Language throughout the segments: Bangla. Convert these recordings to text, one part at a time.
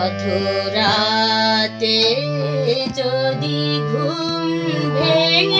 অধরাতে যদি ঘুম ভেঙে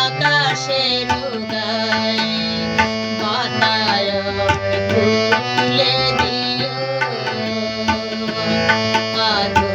আকাশের উদয় বাতায় খুলে দিও। পাথর